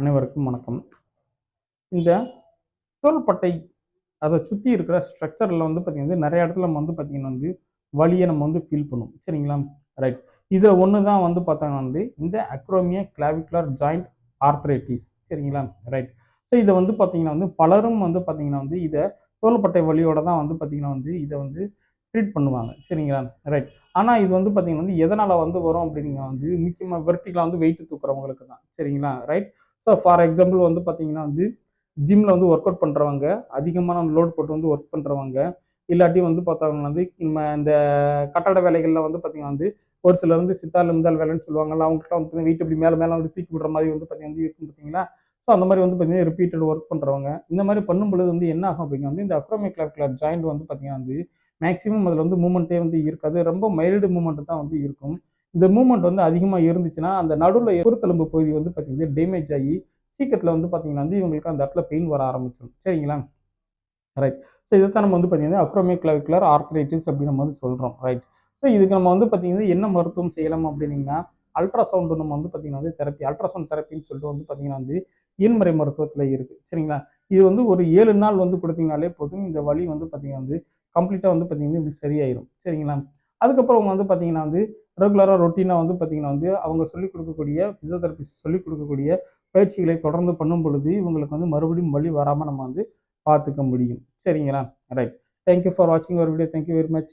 அனைவருக்கும் வணக்கம். இந்த தோள்பட்டை அதை சுற்றி இருக்கிற ஸ்ட்ரக்சரில் வந்து பார்த்திங்கன்னா நிறைய இடத்துல நம்ம வந்து பார்த்திங்கன்னா வந்து வலியை நம்ம வந்து ஃபீல் பண்ணுவோம். சரிங்களா? ரைட் இதில் ஒன்று தான் வந்து பார்த்தோம்னா வந்து இந்த அக்ரோமிய கிளாவிகுலர் ஜாயிண்ட் ஆர்த்ரைட்டிஸ் சரிங்களா? ரைட் ஸோ இதை வந்து பார்த்திங்கன்னா வந்து பலரும் வந்து பார்த்திங்கன்னா வந்து இதை தோள்பட்டை வலியோட தான் வந்து பார்த்திங்கன்னா வந்து இதை வந்து ட்ரீட் பண்ணுவாங்க. சரிங்களா? ரைட் ஆனால் இது வந்து பார்த்திங்கன்னா வந்து எதனால் வந்து வரும் அப்படின்னா வந்து முக்கியமாக வெர்டிகலாக வந்து வெயிட் தூக்குறவங்களுக்கு தான். சரிங்களா? ரைட் ஸோ ஃபார் எக்ஸாம்பிள் வந்து பார்த்தீங்கன்னா வந்து ஜிம்மில் வந்து ஒர்க் அவுட் பண்ணுறவங்க அதிகமான லோட் போட்டு வந்து ஒர்க் பண்ணுறவங்க இல்லாட்டி வந்து பார்த்தவங்க வந்து நம்ம இந்த கட்டட வேலைகளில் வந்து பார்த்தீங்கன்னா வந்து ஒரு சிலர் வந்து சித்தால் இருந்தால் வேலைன்னு சொல்லுவாங்கல்ல அவங்ககிட்ட வந்து வெயிட் இப்படி மேலே மேலே வந்து தூக்கி விடுற மாதிரி வந்து பார்த்தீங்கன்னா வந்து இருக்கும் பார்த்தீங்களா ஸோ அந்த மாதிரி வந்து பார்த்தீங்கன்னா ரிப்பீட்டட் ஒர்க் பண்ணுறவங்க இந்த மாதிரி பண்ணும் பொழுது வந்து என்ன ஆகும் அப்படிங்க வந்து இந்த அக்ரோமிக்லாக்குலர் ஜாயிண்ட் வந்து பார்த்தீங்கன்னா வந்து மேக்ஸிமம் அதில் வந்து மூமெண்ட்டே வந்து இருக்காது. ரொம்ப மைல்டு மூமெண்ட் தான் வந்து இருக்கும். இந்த மூமெண்ட் வந்து அதிகமாக இருந்துச்சுன்னா அந்த நடுவில் குருத்தெலும்பு பகுதி வந்து பார்த்தீங்கன்னா டேமேஜ் ஆகி சீக்கிரத்தில் வந்து பார்த்திங்கன்னா வந்து இவங்களுக்கு அந்த இடத்துல பெயின் வர ஆரம்பிச்சிடும் சரிங்களா? ரைட் ஸோ இதைத்தான் நம்ம வந்து பார்த்தீங்கன்னா அக்ரோமிக்லாவிகுலர் ஆர்த்ரைட்டிஸ் அப்படின்னு நம்ம வந்து சொல்கிறோம் ரைட் ஸோ இதுக்கு நம்ம வந்து பார்த்தீங்கன்னா என்ன மருத்துவம் செய்யலாம் அப்படின்னீங்கன்னா அல்ட்ராசவுண்டு நம்ம வந்து பார்த்தீங்கன்னா வந்து தெரப்பி அல்ட்ராசவுண்ட் தெரப்பின்னு சொல்லிட்டு வந்து பார்த்திங்கன்னா வந்து இயன்முறை மருத்துவத்தில் இருக்குது சரிங்களா? இது வந்து ஒரு ஏழு நாள் வந்து கொடுத்தீங்கனாலே போதும் இந்த வலி வந்து பார்த்திங்கன்னா வந்து கம்ப்ளீட்டாக வந்து பார்த்தீங்கன்னா இப்படி சரியாயிடும் சரிங்களா? அதுக்கப்புறம் வந்து பார்த்தீங்கன்னா வந்து ரெகுலராக ரொட்டீனாக வந்து பார்த்தீங்கன்னா வந்து அவங்க சொல்லிக் கொடுக்கக்கூடிய ஃபிசியோதெரபிஸ்ட் சொல்லிக் கொடுக்கக்கூடிய பயிற்சிகளை தொடர்ந்து பண்ணும் பொழுது இவங்களுக்கு வந்து மறுபடியும் வழி வராமல் நம்ம வந்து பார்த்துக்க முடியும். சரிங்களா? ரைட் தேங்க்யூ ஃபார் வாட்சிங் ஒரு வீடியோ தேங்க்யூ வெரி மச்